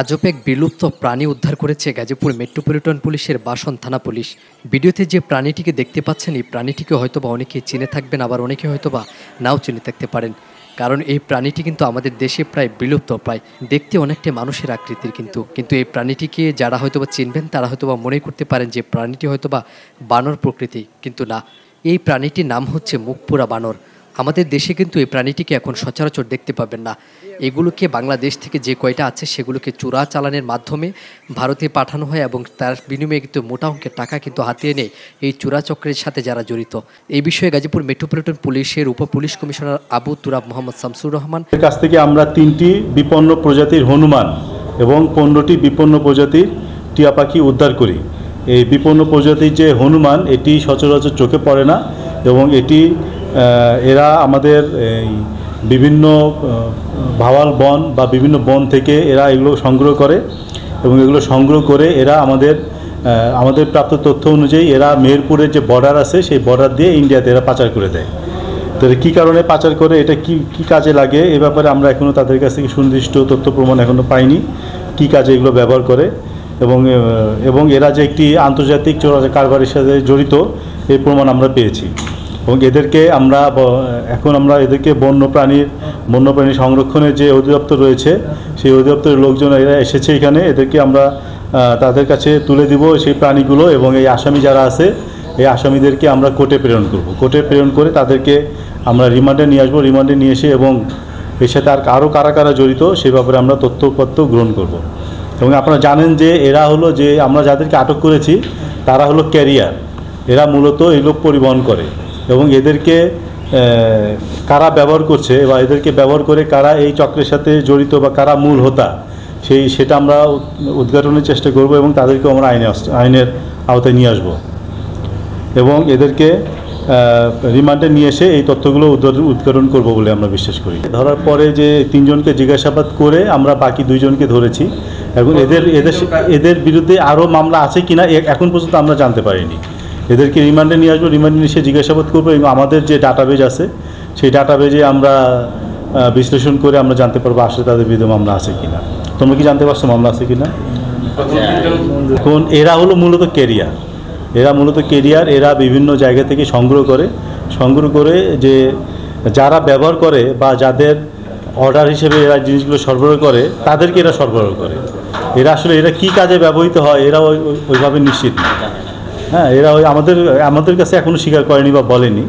আজব এক বিলুপ্ত প্রাণী উদ্ধার করেছে গাজীপুর মেট্রোপলিটন পুলিশের বাসন থানা পুলিশ। ভিডিওতে যে প্রাণীটিকে দেখতে পাচ্ছেন, এই প্রাণীটিকে হয়তোবা অনেকে চিনে থাকবেন, আবার অনেকে হয়তোবা নাও চিনে থাকতে পারেন। কারণ এই প্রাণীটি কিন্তু আমাদের দেশে প্রায় বিলুপ্ত, প্রায় দেখতে অনেকটা মানুষের আকৃতির কিন্তু। কিন্তু এই প্রাণীটিকে যারা হয়তোবা চিনবেন, তারা হয়তোবা মনে করতে পারেন যে প্রাণীটি হয়তোবা বানর প্রকৃতি কিন্তু না। এই প্রাণীটির নাম হচ্ছে মুখপুরা বানর। আমাদের দেশে কিন্তু এই প্রাণীটিকে এখন সচরাচর দেখতে পাবেন না। এগুলোকে বাংলাদেশ থেকে যে কয়টা আছে সেগুলোকে চোরা চালানের মাধ্যমে ভারতে পাঠানো হয় এবং তার বিনিময়ে কিন্তু মোটা অঙ্কের টাকা কিন্তু হাতিয়ে নেয় এই চোরাচক্রের সাথে যারা জড়িত। এই বিষয়ে গাজীপুর মেট্রোপলিটন পুলিশের উপ পুলিশ কমিশনার আবু তুরাব মোহাম্মদ শামসুর রহমান। এর কাছ থেকে আমরা তিনটি বিপন্ন প্রজাতির হনুমান এবং পনেরোটি বিপন্ন প্রজাতির টিয়া পাখি উদ্ধার করি। এই বিপন্ন প্রজাতির যে হনুমান, এটি সচরাচর চোখে পড়ে না এবং এটি এরা আমাদের এই বিভিন্ন ভাওয়াল বন বা বিভিন্ন বন থেকে এরা এগুলো সংগ্রহ করে এবং এগুলো সংগ্রহ করে এরা আমাদের আমাদের প্রাপ্ত তথ্য অনুযায়ী এরা মেহেরপুরের যে বর্ডার আছে সেই বর্ডার দিয়ে ইন্ডিয়াতে এরা পাচার করে দেয়। তো কী কারণে পাচার করে, এটা কি কি কাজে লাগে এ ব্যাপারে আমরা এখনও তাদের কাছ থেকে সুনির্দিষ্ট তথ্য প্রমাণ এখনও পাইনি, কি কাজে এগুলো ব্যবহার করে এবং এবং এরা যে একটি আন্তর্জাতিক চোরা কারবারের সাথে জড়িত এই প্রমাণ আমরা পেয়েছি। এবং এদেরকে আমরা এখন আমরা এদেরকে বন্যপ্রাণীর বন্যপ্রাণী সংরক্ষণের যে অধিদপ্তর রয়েছে, সেই অধিদপ্তরের লোকজন এরা এসেছে এখানে। এদেরকে আমরা তাদের কাছে তুলে দিব সেই প্রাণীগুলো এবং এই আসামি যারা আছে, এই আসামিদেরকে আমরা কোর্টে প্রেরণ করব। কোর্টে প্রেরণ করে তাদেরকে আমরা রিমান্ডে নিয়ে আসব। রিমান্ডে নিয়ে এসে এবং এর সাথে আর আরও কারা কারা জড়িত, সে ব্যাপারে আমরা তথ্যপত্র গ্রহণ করব। এবং আপনারা জানেন যে এরা হলো যে আমরা যাদেরকে আটক করেছি, তারা হলো ক্যারিয়ার। এরা মূলত এই লোক পরিবহন করে। এবং এদেরকে কারা ব্যবহার করছে বা এদেরকে ব্যবহার করে কারা এই চক্রের সাথে জড়িত বা কারা মূল হোতা, সেই, সেটা আমরা উদ্ঘাটনের চেষ্টা করব এবং তাদেরকেও আমরা আইনে আইনের আওতায় নিয়ে আসব। এবং এদেরকে রিমান্ডে নিয়ে এসে এই তথ্যগুলো উদ্ঘাটন করব বলে আমরা বিশ্বাস করি। ধরার পরে যে তিনজনকে জিজ্ঞাসাবাদ করে আমরা বাকি দুইজনকে ধরেছি এবং এদের এদের এদের বিরুদ্ধে আরও মামলা আছে কিনা এখন পর্যন্ত আমরা জানতে পারিনি। এদেরকে রিমান্ডে নিয়ে আসব, রিমান্ডে নিয়ে এসে জিজ্ঞাসাবাদ করব এবং আমাদের যে ডাটাবেজ আছে, সেই ডাটাবেজে আমরা বিশ্লেষণ করে আমরা জানতে পারব আসলে তাদের বিরুদ্ধে মামলা আছে কিনা। তোমরা কি জানতে পারছ মামলা আছে কিনা? এখন এরা হলো মূলত কেরিয়ার এরা মূলত কেরিয়ার এরা বিভিন্ন জায়গা থেকে সংগ্রহ করে। সংগ্রহ করে যে যারা ব্যবহার করে বা যাদের অর্ডার হিসেবে এরা জিনিসগুলো সরবরাহ করে, তাদেরকে এরা সরবরাহ করে। এরা আসলে, এরা কি কাজে ব্যবহৃত হয়, এরা ওই- ওই- ওইভাবে নিশ্চিত না। হ্যাঁ এরা ওই আমাদের আমাদের কাছে এখনও স্বীকার করেনি বা বলেনি।